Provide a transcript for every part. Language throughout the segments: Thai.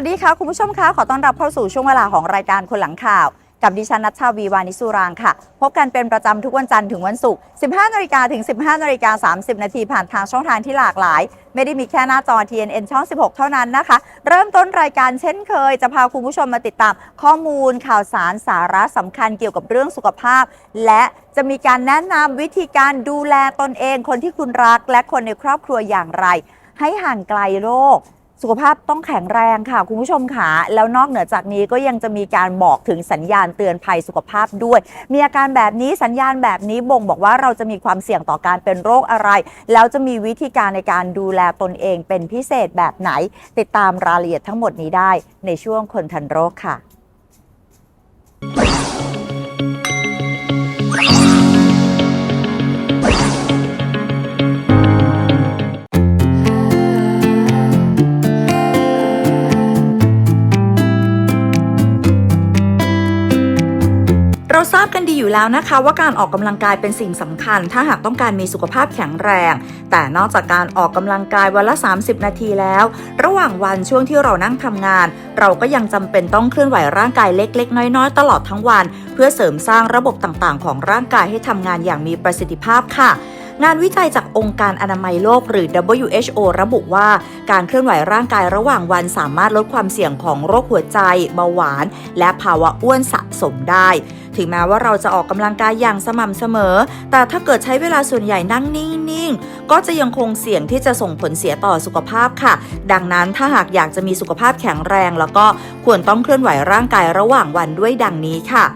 วัสดีค่ะ คุณผู้ชมคะขอต้อนรับเข้าสู่ช่วงเวลาของรายการคนหลังข่าว กับดิฉันนัชชาวีวานิสุรางค่ะ พบกันเป็นประจำทุกวันจันทร์ถึงวันศุกร์ 15นาฬิกาถึง 15นาฬิกา30 นาทีผ่านทางช่องทางที่หลากหลาย ไม่ได้มีแค่หน้าจอ TNN ช่อง 16 เท่านั้นนะคะ เริ่มต้นรายการเช่นเคย จะพาคุณผู้ชมมาติดตาม ข้อมูลข่าวสารสาระสำคัญเกี่ยวกับเรื่องสุขภาพ และจะมีการแนะนำวิธีการดูแลตนเอง คนที่คุณรัก และคนในครอบครัวอย่างไร ให้ห่างไกลโรค สุขภาพต้องแข็งแรงค่ะ คุณผู้ชมค่ะแล้วนอกเหนือจากนี้ก็ยังจะมีการบอกถึงสัญญาณเตือนภัยสุขภาพด้วย มีอาการแบบนี้สัญญาณแบบนี้บ่งบอกว่าเราจะมีความเสี่ยงต่อการเป็นโรคอะไร แล้วจะมีวิธีการในการดูแลตนเองเป็นพิเศษแบบไหน ติดตามรายละเอียดทั้งหมดนี้ได้ในช่วงคนทันโรคค่ะ เราทราบกันดีอยู่แล้วนะคะ ว่าการออกกำลังกายเป็นสิ่งสำคัญ ถ้าหากต้องการมีสุขภาพแข็งแรง แต่นอกจากการออกกำลังกายวันละ 30 นาทีแล้ว ระหว่างวันช่วงที่เรานั่งทำงาน เราก็ยังจำเป็นต้องเคลื่อนไหวร่างกายเล็ก ๆ น้อยๆ ตลอดทั้งวัน เพื่อเสริมสร้างระบบต่างๆ ของร่างกายให้ทำงานอย่างมีประสิทธิภาพค่ะ งานวิจัยจากองค์การอนามัยโลกหรือ WHO ระบุว่าการเคลื่อนไหวร่างกายระหว่างวันสามารถลดความเสี่ยงของโรคหัวใจ เบาหวาน และภาวะอ้วนสะสมได้ ถึงแม้ว่าเราจะออกกำลังกายอย่างสม่ำเสมอ แต่ถ้าเกิดใช้เวลาส่วนใหญ่นั่งนิ่งๆ ก็จะยังคงเสี่ยงที่จะส่งผลเสียต่อสุขภาพค่ะ ดังนั้นถ้าหากอยากจะมีสุขภาพแข็งแรง แล้วก็ควรต้องเคลื่อนไหวร่างกายระหว่างวันด้วยดังนี้ค่ะ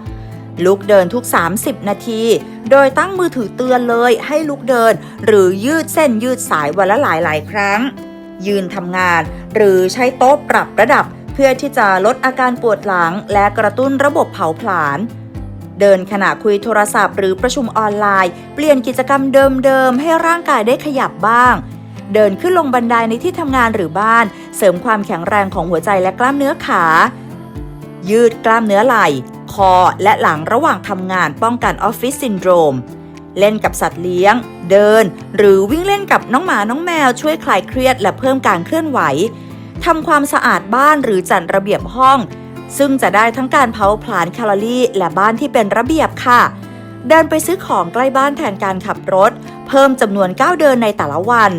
ลุกเดินทุก 30 นาที โดยตั้งมือถือเตือนเลยให้ลุกเดิน หรือยืดเส้นยืดสายวันละหลายหลายครั้ง ยืนทำงาน หรือใช้โต๊ะปรับระดับ เพื่อที่จะลดอาการปวดหลัง และกระตุ้นระบบเผาผลาญเดินขณะคุยโทรศัพท์หรือประชุมออนไลน์ เปลี่ยนกิจกรรมเดิมๆให้ร่างกายได้ขยับบ้าง เดินขึ้นลงบันไดในที่ทำงานหรือบ้าน เสริมความแข็งแรงของหัวใจและกล้ามเนื้อขา ยืดกล้ามเนื้อไหล่ คอและหลังระหว่างทำงานป้องกันออฟฟิศซินโดรม เล่นกับสัตว์เลี้ยง เดิน หรือวิ่งเล่นกับน้องหมาน้องแมวช่วยคลายเครียดและเพิ่มการเคลื่อนไหวทำความสะอาดบ้านหรือจัดระเบียบห้อง ซึ่งจะได้ทั้งการเผาผลาญแคลอรี่ และบ้านที่เป็นระเบียบค่ะเดินไปซื้อของใกล้บ้านแทนการขับรถ เพิ่มจำนวนก้าวเดินในแต่ละวัน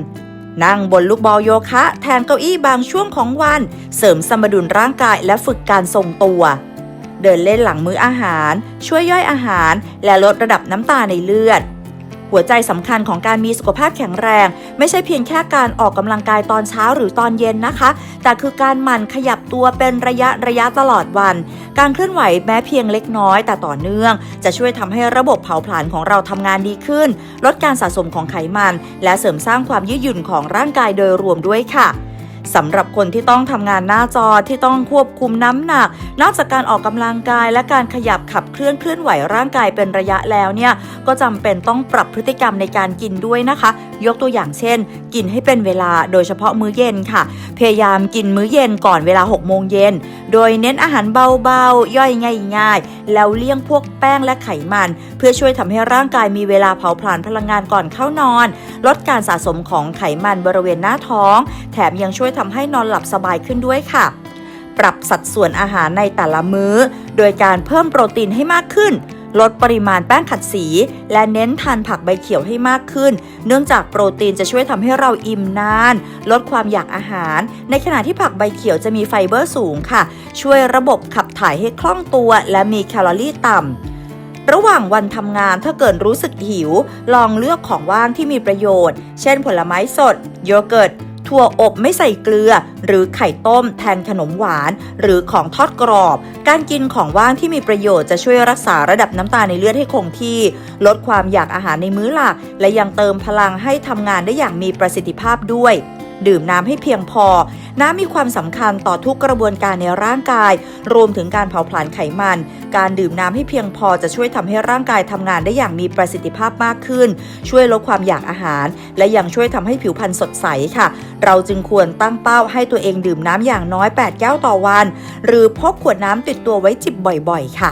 นั่งบนลูกบอลโยคะ แทนเก้าอี้บางช่วงของวัน เสริมสมดุลร่างกายและฝึกการทรงตัว เดินเล่นหลังมื้ออาหาร ช่วยย่อยอาหาร และลดระดับน้ำตาในเลือด หัวใจสำคัญของการมีสุขภาพแข็งแรง ไม่ใช่เพียงแค่การออกกำลังกายตอนเช้าหรือตอนเย็นนะคะ แต่คือการหมั่นขยับตัวเป็นระยะระยะตลอดวัน การเคลื่อนไหวแม้เพียงเล็กน้อยแต่ต่อเนื่อง จะช่วยทำให้ระบบเผาผลาญของเราทำงานดีขึ้น ลดการสะสมของไขมัน และเสริมสร้างความยืดหยุ่นของร่างกายโดยรวมด้วยค่ะ สำหรับคนที่ต้องทำงานหน้าจอที่ต้องควบคุมน้ำหนัก นอกจากการออกกำลังกายและการขยับขับเคลื่อนเคลื่อนไหวร่างกายเป็นระยะแล้วเนี่ยก็จำเป็นต้องปรับพฤติกรรมในการกินด้วยนะคะ ยกตัวอย่างเช่น กินให้เป็นเวลาโดยเฉพาะมื้อเย็นค่ะ พยายามกินมื้อเย็นก่อนเวลา6โมงเย็น โดยเน้นอาหารเบาๆ ย่อยง่ายๆ แล้วเลี่ยงพวกแป้งและไขมัน เพื่อช่วยทำให้ร่างกายมีเวลาเผาผลาญพลังงานก่อนเข้านอน ลดการสะสมของไขมันบริเวณหน้าท้อง แถมยังช่วยทำให้นอนหลับสบายขึ้นด้วยค่ะ ปรับสัดส่วนอาหารในแต่ละมื้อ โดยการเพิ่มโปรตีนให้มากขึ้น ลดปริมาณแป้งขัดสี และเน้นทานผักใบเขียวให้มากขึ้น เนื่องจากโปรตีนจะช่วยทำให้เราอิ่มนาน ลดความอยากอาหาร ในขณะที่ผักใบเขียวจะมีไฟเบอร์สูงค่ะ ช่วยระบบขับถ่ายให้คล่องตัว และมีแคลอรี่ต่ำระหว่างวันทำงานถ้าเกิดรู้สึกหิว ลองเลือกของว่างที่มีประโยชน์ เช่นผลไม้สด โยเกิร์ต ถั่วอบไม่ใส่เกลือ หรือไข่ต้มแทนขนมหวาน หรือของทอดกรอบ การกินของว่างที่มีประโยชน์จะช่วยรักษาระดับน้ำตาลในเลือดให้คงที่ ลดความอยากอาหารในมื้อหลัก และยังเติมพลังให้ทำงานได้อย่างมีประสิทธิภาพด้วย ดื่มน้ำให้เพียงพอ น้ำมีความสำคัญต่อทุกกระบวนการในร่างกาย รวมถึงการเผาผลาญไขมัน การดื่มน้ำให้เพียงพอจะช่วยทำให้ร่างกายทำงานได้อย่างมีประสิทธิภาพมากขึ้น ช่วยลดความอยากอาหาร และยังช่วยทำให้ผิวพรรณสดใสค่ะ เราจึงควรตั้งเป้าให้ตัวเองดื่มน้ำอย่างน้อย 8 แก้วต่อวัน หรือพกขวดน้ำติดตัวไว้จิบบ่อยๆ ค่ะ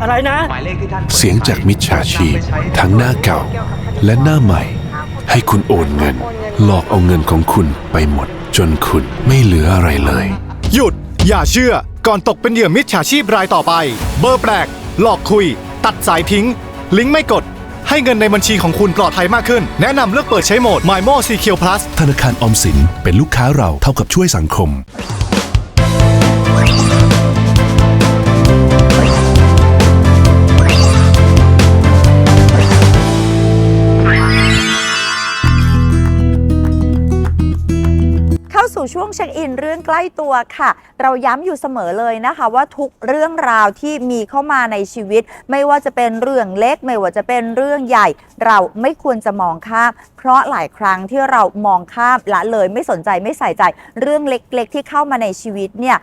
อะไรนะเสียงจากมิจฉาชีพทั้งหน้าเก่าและหน้าใหม่ ให้คุณโอนเงิน หลอกเอาเงินของคุณไปหมด จนคุณไม่เหลืออะไรเลย หยุด อย่าเชื่อ ก่อนตกเป็นเหยื่อมิจฉาชีพรายต่อไป เบอร์แปลก หลอกคุย ตัดสายทิ้ง ลิงก์ไม่กด ให้เงินในบัญชีของคุณปลอดภัยมากขึ้น แนะนำเลือกเปิดใช้โหมด MyMo Secure Plus ธนาคารออมสินเป็นลูกค้าเราเท่ากับช่วยสังคม สู่ช่วงเช็คอินเรื่องใกล้ตัวค่ะ เราย้ำอยู่เสมอเลยนะคะ ว่าทุกเรื่องราวที่มีเข้ามาในชีวิต ไม่ว่าจะเป็นเรื่องเล็ก ไม่ว่าจะเป็นเรื่องใหญ่ เราไม่ควรจะมองข้าม เพราะหลายครั้งที่เรามองข้ามละเลยไม่สนใจไม่ใส่ใจ เรื่องเล็กๆ ที่เข้ามาในชีวิตเนี่ย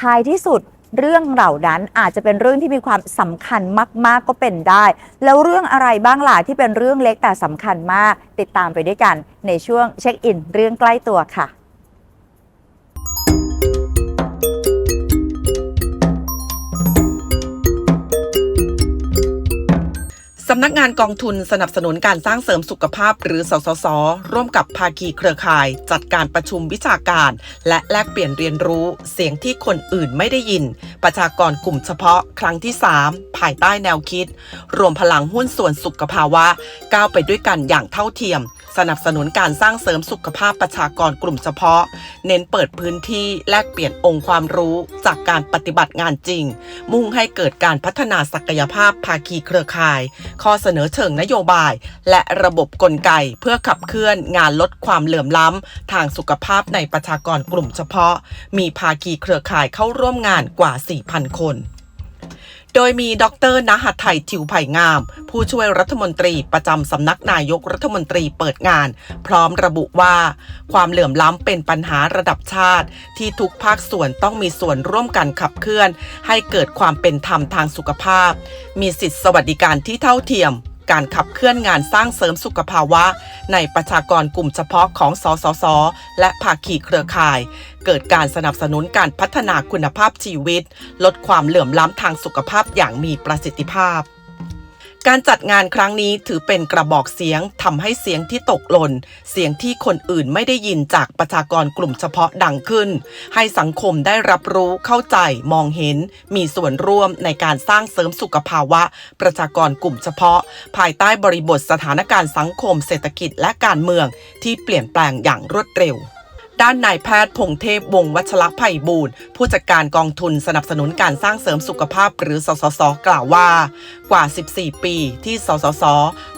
ท้ายที่สุดเรื่องเหล่านั้นอาจจะเป็นเรื่องที่มีความสำคัญมาก ๆ ก็เป็นได้ แล้วเรื่องอะไรบ้างล่ะที่เป็นเรื่องเล็กแต่สำคัญมาก ติดตามไปด้วยกันในช่วงเช็คอินเรื่องใกล้ตัวค่ะ สำนักงานกองทุนสนับสนุนการสร้างเสริมสุขภาพหรือสสส ร่วมกับภาคีเครือข่าย จัดการประชุมวิชาการ และแลกเปลี่ยนเรียนรู้เสียงที่คนอื่นไม่ได้ยิน ประชากรกลุ่มเฉพาะครั้งที่ 3 ภายใต้แนวคิด รวมพลังหุ้นส่วนสุขภาวะ ก้าวไปด้วยกันอย่างเท่าเทียม สนับสนุนการสร้างเสริมสุขภาพประชากรกลุ่มเฉพาะ เน้นเปิดพื้นที่แลกเปลี่ยนองค์ความรู้จากการปฏิบัติงานจริง มุ่งให้เกิดการพัฒนาศักยภาพภาคีเครือข่าย ข้อเสนอเชิงนโยบาย และระบบกลไกเพื่อขับเคลื่อนงานลดความเหลื่อมล้ำ ทางสุขภาพในประชากรกลุ่มเฉพาะ มีภาคีเครือข่ายเข้าร่วมงานกว่า 4,000 คน โดยมีดรนหัตไทยทิวไผ่งาม ผู้ช่วยรัฐมนตรีประจำสำนักนายกรัฐมนตรีเปิดงาน พร้อมระบุว่า ความเหลื่อมล้ำเป็นปัญหาระดับชาติ ที่ทุกภาคส่วนต้องมีส่วนร่วมกันขับเคลื่อน ให้เกิดความเป็นธรรมทางสุขภาพ มีสิทธิสวัสดิการที่เท่าเทียม การขับเคลื่อนงานสร้างเสริมสุขภาวะ ในประชากรกลุ่มเฉพาะของสสส และภาคีเครือข่าย เกิดการสนับสนุนการพัฒนาคุณภาพชีวิต ลดความเหลื่อมล้ำทางสุขภาพอย่างมีประสิทธิภาพ การจัดงานครั้งนี้ถือเป็นกระบอกเสียงทำให้เสียงที่ตกหล่น เสียงที่คนอื่นไม่ได้ยินจากประชากรกลุ่มเฉพาะดังขึ้น ให้สังคมได้รับรู้เข้าใจมองเห็น มีส่วนร่วมในการสร้างเสริมสุขภาวะ ประชากรกลุ่มเฉพาะ ภายใต้บริบทสถานการณ์สังคมเศรษฐกิจและการเมืองที่เปลี่ยนแปลงอย่างรวดเร็ว ด้านนายแพทย์พงเทพวงวัชระไพบูลย์ผู้จัดการกองทุนสนับสนุนการสร้างเสริมสุขภาพหรือสสส กล่าวว่า กว่า 14 ปีที่สสส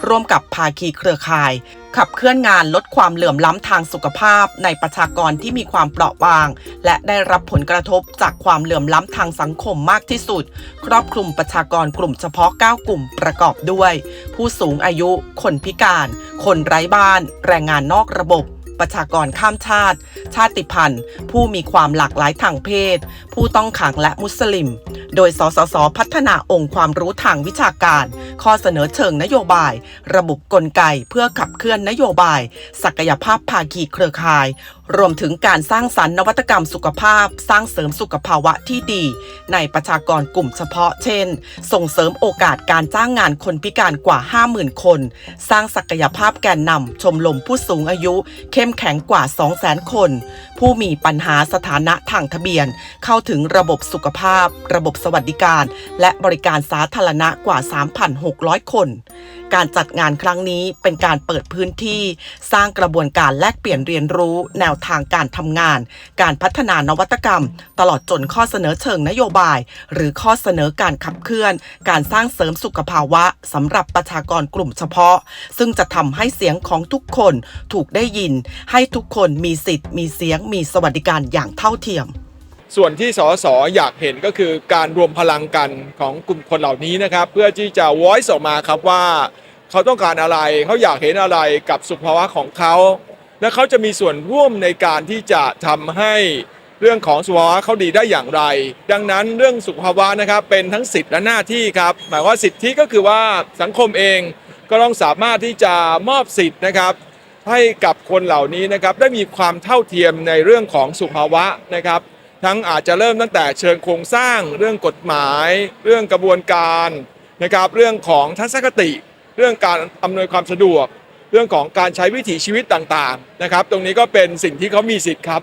ร่วมกับภาคีเครือข่าย ขับเคลื่อนงานลดความเหลื่อมล้ำทางสุขภาพ ในประชากรที่มีความเปราะบาง และได้รับผลกระทบจากความเหลื่อมล้ำทางสังคมมากที่สุด ครอบคลุมประชากรกลุ่มเฉพาะ 9 กลุ่มประกอบด้วย ผู้สูงอายุ คนพิการ คนไร้บ้าน แรงงานนอกระบบ ประชากรข้ามชาติ ชาติพันธุ์ ผู้มีความหลากหลายทางเพศ ผู้ต้องขังและมุสลิม โดยสสส พัฒนาองค์ความรู้ทางวิชาการ ข้อเสนอเชิงนโยบาย ระบบกลไกเพื่อขับเคลื่อนนโยบาย ศักยภาพภาคีเครือข่าย รวมถึงการสร้างสรรค์นวัตกรรมสุขภาพ สร้างเสริมสุขภาวะที่ดี ในประชากรกลุ่มเฉพาะ เช่น ส่งเสริมโอกาสการจ้างงานคนพิการกว่า 50,000 คน สร้างศักยภาพแกนนำชมรมผู้สูงอายุเข้มแข็งกว่า 200,000 คน ผู้มีปัญหาสถานะทางทะเบียน เข้าถึงระบบสุขภาพ ระบบสวัสดิการ และบริการสาธารณะกว่า 3,600 คน การจัดงานครั้งนี้เป็นการเปิดพื้นที่ สร้างกระบวนการแลกเปลี่ยนเรียนรู้ แนวทางการทำงาน การพัฒนานวัตกรรม ตลอดจนข้อเสนอเชิงนโยบาย หรือข้อเสนอการขับเคลื่อน การสร้างเสริมสุขภาวะสำหรับประชากรกลุ่มเฉพาะ ซึ่งจะทำให้เสียงของทุกคนถูกได้ยินให้ทุกคนมีสิทธิ์ มีเสียง มีสวัสดิการอย่างเท่าเทียม ส่วนที่สสอยากเห็นก็คือการรวมพลังกันของกลุ่มคนเหล่านี้นะครับ เพื่อที่จะ voice ออกมาครับว่า เขาต้องการอะไร เขาอยากเห็นอะไรกับสุขภาวะของเขา และเขาจะมีส่วนร่วมในการที่จะทำให้เรื่องของสุขภาวะเขาดีได้อย่างไร ดังนั้นเรื่องสุขภาวะนะครับเป็นทั้งสิทธิ์และหน้าที่ครับ หมายว่าสิทธิก็คือว่าสังคมเองก็ต้องสามารถที่จะมอบสิทธิ์นะครับ ให้กับคนเหล่านี้นะครับได้มีความเท่าเทียมในเรื่องของสุขภาวะนะครับ ทั้งอาจจะเริ่มตั้งแต่เชิงโครงสร้าง เรื่องกฎหมาย เรื่องกระบวนการนะครับเรื่องของทัศนคติ เรื่องการอำนวยความสะดวก เรื่องของการใช้วิถีชีวิตต่างๆนะครับ ตรงนี้ก็เป็นสิ่งที่เขามีสิทธิ์ครับ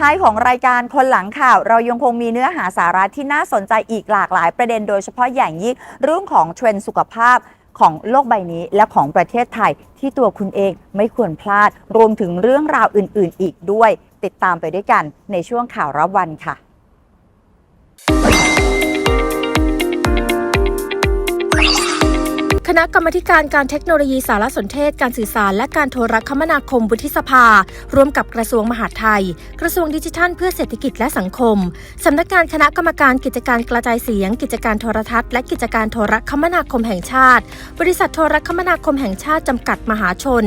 ท้ายของรายการคนหลังข่าว เรายังคงมีเนื้อหาสาระที่น่าสนใจอีกหลากหลายประเด็นโดยเฉพาะอย่างยิ่งเรื่องของเทรนด์สุขภาพของโลกใบนี้และของประเทศไทยที่ตัวคุณเองไม่ควรพลาด รวมถึงเรื่องราวอื่น ๆ อีกด้วย ติดตามไปด้วยกันในช่วงข่าวรับวันค่ะ คณะกรรมการการเทคโนโลยีสารสนเทศ การสื่อสาร และการโทรคมนาคมวุฒิสภา ร่วมกับกระทรวงมหาดไทย กระทรวงดิจิทัล เพื่อเศรษฐกิจและสังคม สำนักงานคณะกรรมการกิจการกระจายเสียง กิจการโทรทัศน์ และกิจการโทรคมนาคมแห่งชาติ บริษัทโทรคมนาคมแห่งชาติจำกัดมหาชน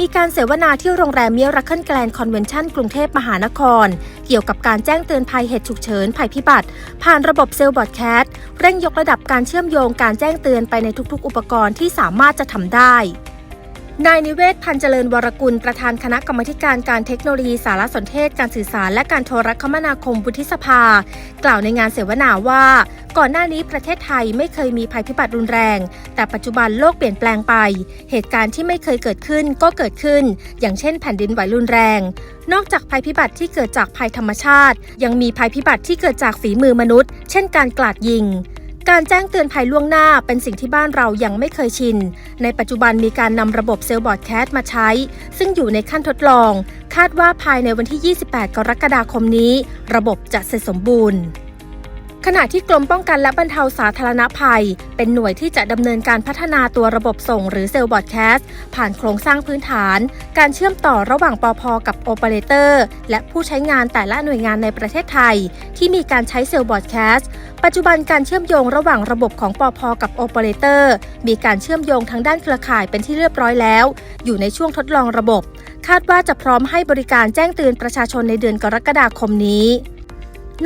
มีการเสวนาที่โรงแรมเมียรักเคิลแกลนคอนเวนชั่นกรุงเทพมหานคร เกี่ยวกับการแจ้งเตือนภัยเหตุฉุกเฉินภัยพิบัติ ผ่านระบบเซลล์บอดแคสต์เร่งยกระดับการเชื่อมโยงการแจ้งเตือนไปในทุกๆ อุปกรณ์ที่สามารถจะทำได้ นายนิเวศพันเจริญวรกุล ประธานคณะกรรมาธิการการเทคโนโลยีสารสนเทศการสื่อสารและการโทรคมนาคมวุฒิสภา กล่าวในงานเสวนาว่า ก่อนหน้านี้ประเทศไทยไม่เคยมีภัยพิบัติรุนแรง แต่ปัจจุบันโลกเปลี่ยนแปลงไป เหตุการณ์ที่ไม่เคยเกิดขึ้นก็เกิดขึ้น อย่างเช่นแผ่นดินไหวรุนแรง นอกจากภัยพิบัติที่เกิดจากภัยธรรมชาติ ยังมีภัยพิบัติที่เกิดจากฝีมือมนุษย์ เช่นการกลาดยิง การแจ้งเตือนภัยล่วงหน้าเป็นสิ่งที่บ้านเรายังไม่เคยชิน ในปัจจุบันมีการนำระบบเซลล์บอร์ดแคสต์มาใช้ ซึ่งอยู่ในขั้นทดลอง คาดว่าภายในวันที่ 28 กรกฎาคมนี้ ระบบจะเสร็จสมบูรณ์ ขณะที่กรมป้องกันและบรรเทาสาธารณภัย เป็นหน่วยที่จะดำเนินการพัฒนาตัวระบบส่งหรือเซลล์บอร์ดแคสต์ผ่านโครงสร้างพื้นฐาน การเชื่อมต่อระหว่างปอพกับโอเปอเรเตอร์และผู้ใช้งานแต่ละหน่วยงานในประเทศไทย ที่มีการใช้เซลล์บอร์ดแคสต์ปัจจุบันการเชื่อมโยงระหว่างระบบของปอพกับโอเปอเรเตอร์มีการเชื่อมโยงทางด้านเครือข่ายเป็นที่เรียบร้อยแล้ว อยู่ในช่วงทดลองระบบ คาดว่าจะพร้อมให้บริการแจ้งเตือนประชาชนในเดือนกรกฎาคมนี้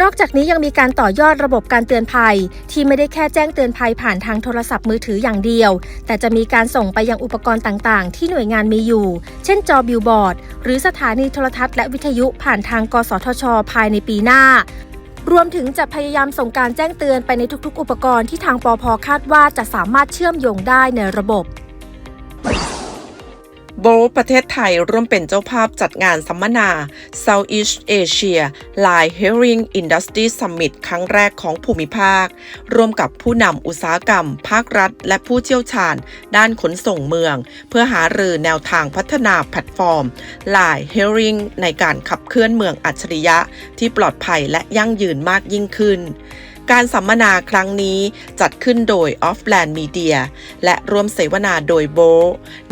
นอกจากนี้ยังมีการต่อยอดระบบการเตือนภัย ที่ไม่ได้แค่แจ้งเตือนภัยผ่านทางโทรศัพท์มือถืออย่างเดียว แต่จะมีการส่งไปยังอุปกรณ์ต่างๆ ที่หน่วยงานมีอยู่ เช่นจอบิลบอร์ด หรือสถานีโทรทัศน์และวิทยุผ่านทาง กสทช ภายในปีหน้ารวมถึงจะพยายามส่งการแจ้งเตือนไปในทุกๆ อุปกรณ์ที่ทางปอพคาดว่าจะสามารถเชื่อมโยงได้ในระบบ โบประเทศไทยร่วมเป็นเจ้าภาพจัดงานสัมมนา Southeast Asia Line Hearing Industry Summit ครั้งแรกของภูมิภาค ร่วมกับผู้นำอุตสาหกรรม ภาครัฐ และผู้เชี่ยวชาญ ด้านขนส่งเมือง เพื่อหารือแนวทางพัฒนาแพลตฟอร์ม Line Hearing ในการขับเคลื่อนเมืองอัจฉริยะที่ปลอดภัยและยั่งยืนมากยิ่งขึ้น การสัมมนาครั้งนี้จัดขึ้นโดย Offland Media และร่วมเสวนาโดยโบ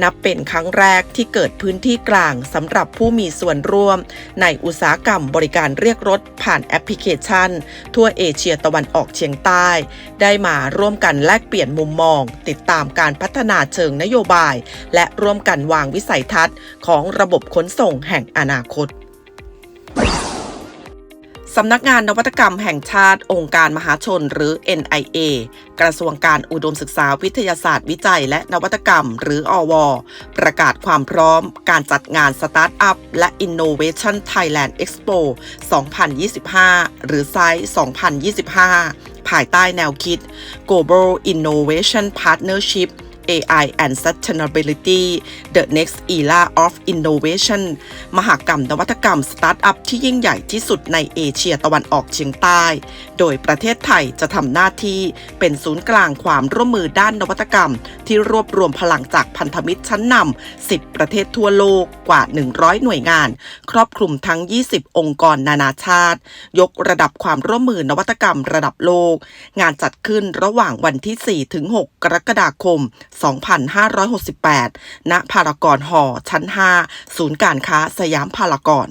นับเป็นครั้งแรกที่เกิดพื้นที่กลางสำหรับผู้มีส่วนร่วม ในอุตสาหกรรมบริการเรียกรถผ่านแอปพลิเคชัน ทั่วเอเชียตะวันออกเฉียงใต้ ได้มาร่วมกันแลกเปลี่ยนมุมมอง ติดตามการพัฒนาเชิงนโยบาย และร่วมกันวางวิสัยทัศน์ ของระบบขนส่งแห่งอนาคต สำนักงานนวัตกรรมแห่งชาติ องค์การมหาชนหรือ NIA กระทรวงการอุดมศึกษาวิทยาศาสตร์วิจัยและนวัตกรรม หรืออว ประกาศความพร้อม การจัดงานสตาร์ทอัพและ Innovation Thailand Expo 2025 หรือไซส์2025 ภายใต้แนวคิด Global Innovation Partnership AI and Sustainability The Next Era of Innovation มหากรรมนวัตกรรมสตาร์ทอัพที่ยิ่งใหญ่ที่สุดในเอเชียตะวันออกเฉียงใต้ โดยประเทศไทยจะทำหน้าที่เป็นศูนย์กลางความร่วมมือด้านนวัตกรรม ที่รวบรวมพลังจากพันธมิตรชั้นนำ10 ประเทศทั่วโลกกว่า 100 หน่วยงาน ครอบคลุมทั้ง 20 องค์กรนานาชาติ ยกระดับความร่วมมือนวัตกรรมระดับโลก งานจัดขึ้นระหว่างวันที่ 4 ถึง 6 กรกฎาคม2568 ณ พารากอนหอชั้น 5 ศูนย์การค้าสยามพารากอน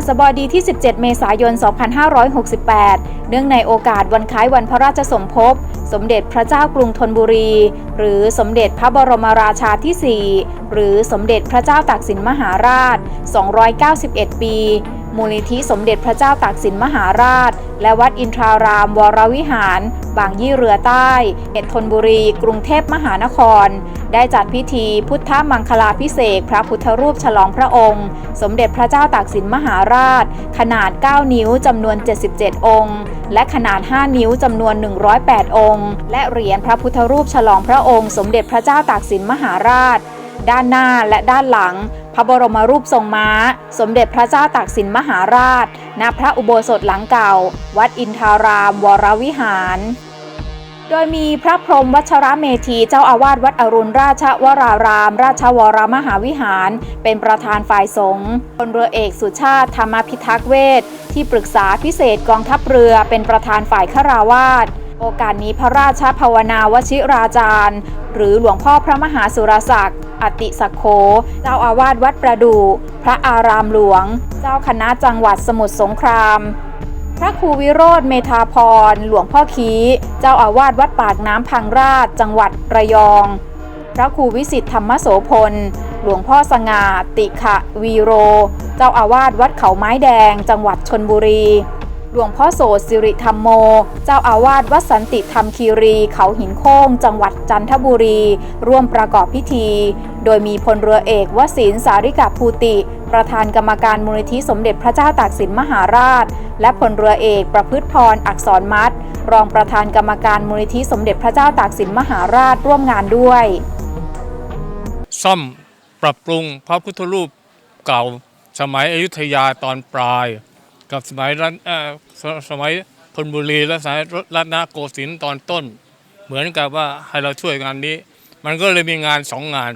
หัสบดีที่ 17 เมษายน 2568 เนื่องในโอกาสวันคล้ายวันพระราชสมภพ สมเด็จพระเจ้ากรุงธนบุรี หรือสมเด็จพระบรมราชาที่ 4 หรือสมเด็จพระเจ้าตากสินมหาราช 291 ปี มูลนิธิสมเด็จพระเจ้าตากสินมหาราช และวัดอินทรารามวรวิหาร บางยี่เรือใต้เอ็ดธนบุรี กรุงเทพมหานคร ได้จัดพิธีพุทธมังคลาพิเศษพระพุทธรูปฉลองพระองค์ สมเด็จพระเจ้าตากสินมหาราช ขนาด 9 นิ้วจำนวน 77 องค์ และขนาด 5 นิ้วจำนวน 108 องค์ และเหรียญพระพุทธรูปฉลองพระองค์ สมเด็จพระเจ้าตากสินมหาราช ด้านหน้าและด้านหลัง พระบรมรูปทรงม้า สมเด็จพระเจ้าตากสินมหาราช ณ พระอุโบสถหลังเก่า วัดอินทาราม วรวิหาร โดยมีพระพรหมวัชระเมธีเจ้าอาวาสวัดอรุณราชวราราม ราชวรมหาวิหาร เป็นประธานฝ่ายสงฆ์พลเรือเอกสุชาติธรรมพิทักษ์เวทที่ปรึกษาพิเศษกองทัพเรือเป็นประธานฝ่ายฆราวาส โอกาสนี้พระราชภาวนาวชิราจารย์ หรือหลวงพ่อพระมหาสุรศักดิ์อติสกโขเจ้าอาวาสวัดประดู พระอารามหลวง เจ้าคณะจังหวัดสมุทรสงคราม พระครูวิโรธเมธาพร หลวงพ่อคีเจ้าอาวาสวัดปากน้ำพังราช จังหวัดระยอง พระครูวิสิทธธรรมโสพล หลวงพ่อสง่าติขะวีโร เจ้าอาวาสวัดเขาไม้แดง จังหวัดชนบุรี ลวงพ่อโสดสิริธรรมโม เจ้าอาวาสวัดสันติธรรมคีรี เขาหินโค้ง จังหวัดจันทบุรี ร่วมประกอบพิธี โดยมีพลเรือเอกวสินสาริกาภูติ ประธานกรรมการมูลนิธิสมเด็จพระเจ้าตากสินมหาราช และพลเรือเอกประพฤติพรอักษรมัดรองประธานกรรมการมูลนิธิสมเด็จพระเจ้าตากสินมหาราชร่วมงานด้วย ซ่อมปรับปรุงพระพุทธรูปเก่าสมัยอยุธยาตอนปลาย กับสมัยรัตสมัยธนบุรีและสมัยรัตนโกสินทร์ตอนต้น เหมือนกับว่าให้เราช่วยงานนี้ มันก็เลยมีงานสองงาน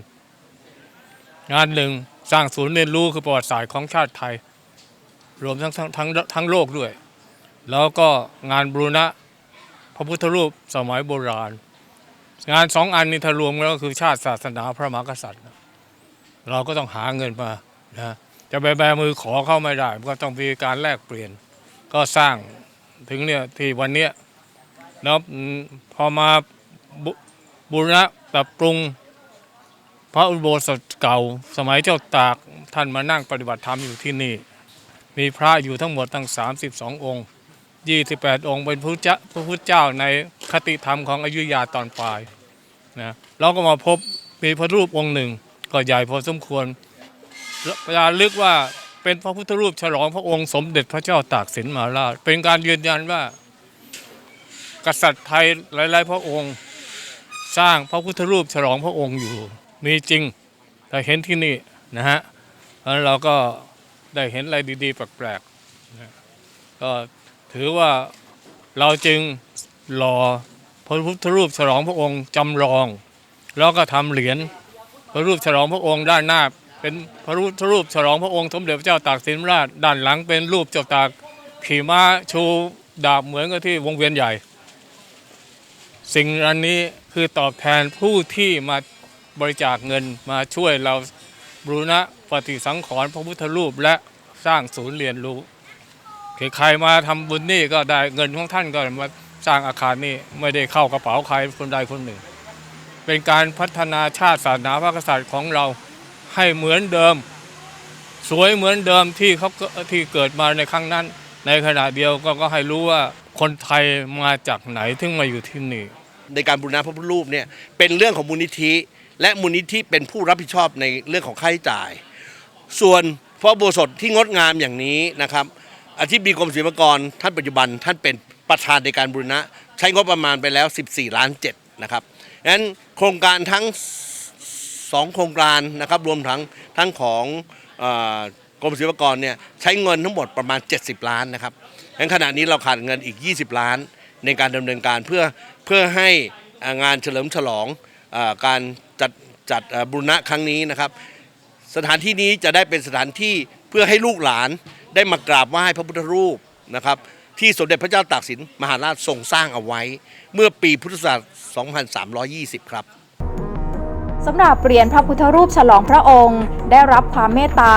งานหนึ่งสร้างศูนย์เรียนรู้คือประวัติศาสตร์ของชาติไทย รวมทั้งทั้งทั้งทั้งโลกด้วย แล้วก็งานบรูณะพระพุทธรูปสมัยโบราณ งานสองอันนี้ถ้ารวมแล้วก็คือชาติศาสนาพระมหากษัตริย์ เราก็ต้องหาเงินมานะ จะไปแบมือขอเข้าไม่ได้ก็ต้องมีการแลกเปลี่ยน ก็สร้างถึงเนี่ยที่วันเนี้ยแล้วอืมพอมาบุบูรณะปรับปรุง พระอุโบสถเก่า สมัยเจ้าตากท่านมานั่งปฏิบัติธรรมอยู่ที่นี่ มีพระอยู่ทั้งหมดตั้ง 32 องค์ 28 องค์เป็นพระเจ้าพระพุทธเจ้าในคติธรรมของอยุธยาตอนปลายนะเราก็มาพบมีพระรูปองค์หนึ่ง ก็ใหญ่พอสมควร ประาลึกว่าเป็นพระพุทธรูปฉลองพระองค์สมเด็จพระเจ้าตากสินมหาราช เป็นการยืนยันว่า กษัตริย์ไทยหลายๆ พระองค์ สร้างพระพุทธรูปฉลองพระองค์อยู่ มีจริงแต่เห็นที่นี่นะฮะแล้วเราก็ได้เห็นอะไรดีๆ แปลกๆก็ถือว่าเราจึงรอพระพุทธรูปฉลองพระองค์จำลอง แล้วก็ทำเหรียญพระรูปฉลองพระองค์ด้านหน้า เป็นพระพุทธรูปฉลองพระองค์สมเด็จพระเจ้าตากสินราชด้านหลังเป็นรูปเจ้าตากขี่ม้าชูดาบเหมือนกับที่วงเวียนใหญ่ สิ่งอันนี้คือตอบแทนผู้ที่มาบริจาคเงินมาช่วยเราบูรณะปฏิสังขรณ์พระพุทธรูปและสร้างศูนย์เรียนรู้ใครมาทำบุญนี่ก็ได้เงินของท่านก็มาสร้างอาคารนี่ไม่ได้เข้ากระเป๋าใครคนใดคนหนึ่ง เป็นการพัฒนาชาติศาสนาพระกษัตริย์ของเรา ให้เหมือนเดิม สวยเหมือนเดิมที่เขาที่เกิดมาในครั้งนั้น ในขณะเดียวก็ก็ให้รู้ว่าคนไทยมาจากไหนถึงมาอยู่ที่นี่ ในการบูรณะพระพุทธรูปเนี่ยเป็นเรื่องของมูลนิธิ และมูลนิธิเป็นผู้รับผิดชอบในเรื่องของค่าใช้จ่าย ส่วนพระอุโบสถที่งดงามอย่างนี้นะครับอธิบดีกรมศิลปากรท่านปัจจุบันท่านเป็นประธานในการบูรณะ ใช้งบประมาณไปแล้ว 14 ล้านเจ็ดนะครับดังนั้นโครงการทั้ง สองโครงการนะครับรวมทั้งทั้งของอกรมศิลปากรเนี่ยใช้เงินทั้งหมดประมาณ 70 ล้านนะครับงั้นขณะนี้เราขาดเงินอีก 20 ล้านในการดำเนินการเพื่อเพื่อให้งานเฉลิมฉลองอการจัดจัดบูรณะครั้งนี้นะครับ สถานที่นี้จะได้เป็นสถานที่เพื่อให้ลูกหลานได้มากราบไหว้พระพุทธรูปนะครับที่สมเด็จพระเจ้าตากสินมหาราชทรงสร้างเอาไว้ เมื่อปีพุทธศักราช 2320 ครับ สำหรับเหรียญพระพุทธรูปฉลองพระองค์ ได้รับความเมตตา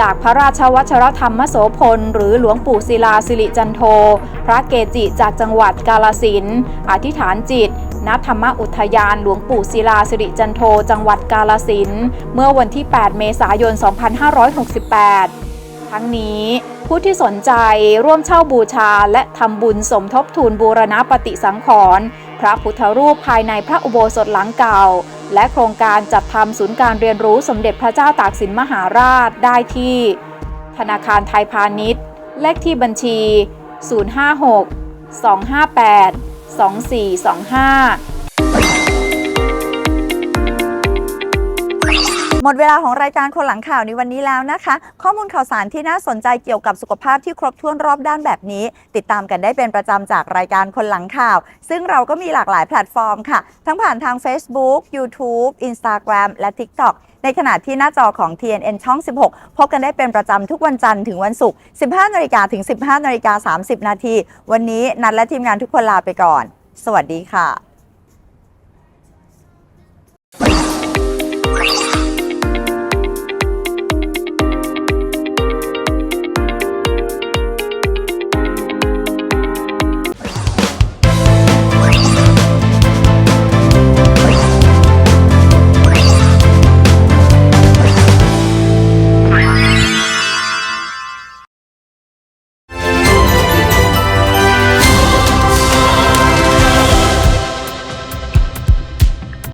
จากพระราชวัชรธรรมโสพล หรือหลวงปู่ศิลาสิริจันโท พระเกจิจากจังหวัดกาลสินอธิษฐานจิตณธรรมอุทยานหลวงปู่ศิลาสิริจันโท จังหวัดกาลสินเมื่อวันที่ 8 เมษายน 2568 ทั้งนี้ ผู้ที่สนใจร่วมเช่าบูชา และทำบุญสมทบทุนบูรณะปฏิสังขรณ์พระพุทธรูปภายในพระอุโบสถหลังเก่า และโครงการจัดทำศูนย์การเรียนรู้สมเด็จพระเจ้าตากสินมหาราชได้ที่ ธนาคารไทยพาณิชย์ เลขที่บัญชี 056 258 2425 หมดเวลาของรายการคนหลังข่าวในวันนี้แล้วนะคะ ข้อมูลข่าวสารที่น่าสนใจเกี่ยวกับสุขภาพที่ครบถ้วนรอบด้านแบบนี้ ติดตามกันได้เป็นประจำจากรายการคนหลังข่าว ซึ่งเราก็มีหลากหลายแพลตฟอร์มค่ะ ทั้งผ่านทาง Facebook YouTube Instagram และ TikTok ในขณะที่หน้าจอของ TNN ช่อง 16 พบกันได้เป็นประจำทุกวันจันทร์ถึงวันศุกร์ 15นาฬิกาถึง 15นาฬิกา30 นาที วันนี้นัดและทีมงานทุกคนลาไปก่อน สวัสดีค่ะ